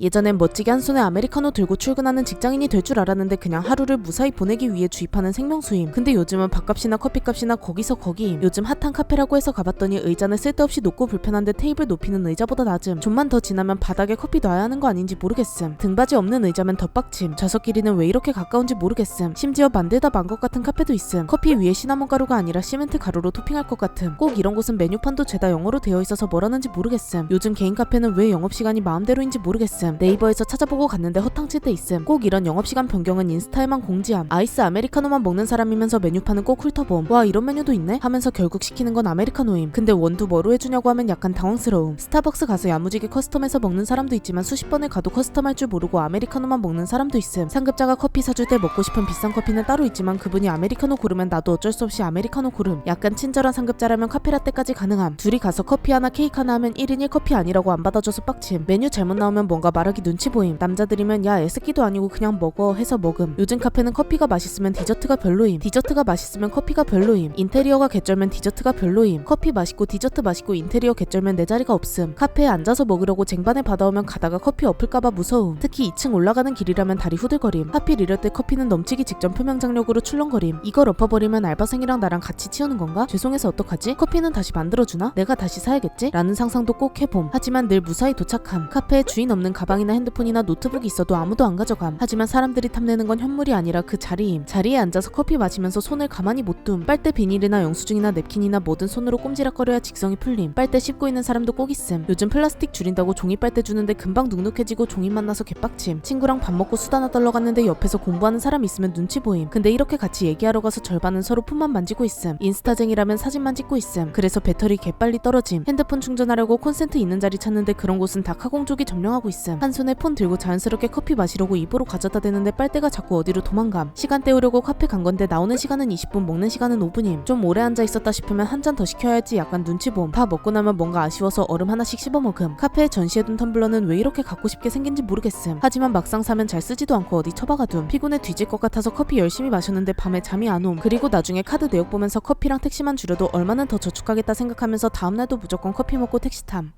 예전엔 멋지게 한 손에 아메리카노 들고 출근하는 직장인이 될 줄 알았는데 그냥 하루를 무사히 보내기 위해 주입하는 생명수임. 근데 요즘은 밥값이나 커피값이나 거기서 거기임. 요즘 핫한 카페라고 해서 가봤더니 의자는 쓸데없이 높고 불편한데 테이블 높이는 의자보다 낮음. 좀만 더 지나면 바닥에 커피 놔야 하는 거 아닌지 모르겠음. 등받이 없는 의자면 더 빡침. 좌석 길이는 왜 이렇게 가까운지 모르겠음. 심지어 만들다 만 것 같은 카페도 있음. 커피 위에 시나몬 가루가 아니라 시멘트 가루로 토핑할 것 같음. 꼭 이런 곳은 메뉴판도 죄다 영어로 되어 있어서 뭐라는지 모르겠음. 요즘 개인 카페는 왜 영업 시간이 마음대로인지 모르겠음. 네이버에서 찾아보고 갔는데 허탕칠 때 있음. 꼭 이런 영업시간 변경은 인스타에만 공지함. 아이스 아메리카노만 먹는 사람이면서 메뉴판은 꼭 훑어봄. 와 이런 메뉴도 있네? 하면서 결국 시키는 건 아메리카노임. 근데 원두 뭐로 해주냐고 하면 약간 당황스러움. 스타벅스 가서 야무지게 커스텀해서 먹는 사람도 있지만 수십 번을 가도 커스텀할 줄 모르고 아메리카노만 먹는 사람도 있음. 상급자가 커피 사줄 때 먹고 싶은 비싼 커피는 따로 있지만 그분이 아메리카노 고르면 나도 어쩔 수 없이 아메리카노 고름. 약간 친절한 상급자라면 카페라떼까지 가능함. 둘이 가서 커피 하나 케이크 하나 하면 1인 1커피 아니라고 안 받아줘서 빡침. 메뉴 잘못 나오면 뭔가 말하기 눈치 보임. 남자들이면 야 애쓰기도 아니고 그냥 먹어 해서 먹음. 요즘 카페는 커피가 맛있으면 디저트가 별로임. 디저트가 맛있으면 커피가 별로임. 인테리어가 개쩔면 디저트가 별로임. 커피 맛있고 디저트 맛있고 인테리어 개쩔면 내 자리가 없음. 카페에 앉아서 먹으려고 쟁반에 받아오면 가다가 커피 엎을까봐 무서움. 특히 2층 올라가는 길이라면 다리 후들거림. 하필 이럴 때 커피는 넘치기 직전 표면 장력으로 출렁거림. 이걸 엎어버리면 알바생이랑 나랑 같이 치우는 건가? 죄송해서 어떡하지? 커피는 다시 만들어주나? 내가 다시 사야겠지? 라는 상상도 꼭 해봄. 하지만 늘 무사히 도착함. 카페에 주인 없는 가 방이나 핸드폰이나 노트북이 있어도 아무도 안 가져감. 하지만 사람들이 탐내는 건 현물이 아니라 그 자리임. 자리에 앉아서 커피 마시면서 손을 가만히 못 둠. 빨대 비닐이나 영수증이나 냅킨이나 뭐든 손으로 꼼지락거려야 직성이 풀림. 빨대 씹고 있는 사람도 꼭 있음. 요즘 플라스틱 줄인다고 종이 빨대 주는데 금방 눅눅해지고 종이 만나서 개빡침. 친구랑 밥 먹고 수다나 떨러 갔는데 옆에서 공부하는 사람 있으면 눈치 보임. 근데 이렇게 같이 얘기하러 가서 절반은 서로 폰만 만지고 있음. 인스타쟁이라면 사진만 찍고 있음. 그래서 배터리 개빨리 떨어짐. 핸드폰 충전하려고 콘센트 있는 자리 찾는데 그런 곳은 다 카공족이 점령하고 있음. 한 손에 폰 들고 자연스럽게 커피 마시려고 입으로 가져다 대는데 빨대가 자꾸 어디로 도망감. 시간 때우려고 카페 간 건데 나오는 시간은 20분, 먹는 시간은 5분임. 좀 오래 앉아 있었다 싶으면 한 잔 더 시켜야지 약간 눈치 봄. 다 먹고 나면 뭔가 아쉬워서 얼음 하나씩 씹어 먹음. 카페에 전시해둔 텀블러는 왜 이렇게 갖고 싶게 생긴지 모르겠음. 하지만 막상 사면 잘 쓰지도 않고 어디 처박아둠. 피곤해 뒤질 것 같아서 커피 열심히 마셨는데 밤에 잠이 안 옴. 그리고 나중에 카드 내역 보면서 커피랑 택시만 줄여도 얼마는 더 저축하겠다 생각하면서 다음날도 무조건 커피 먹고 택시 탐.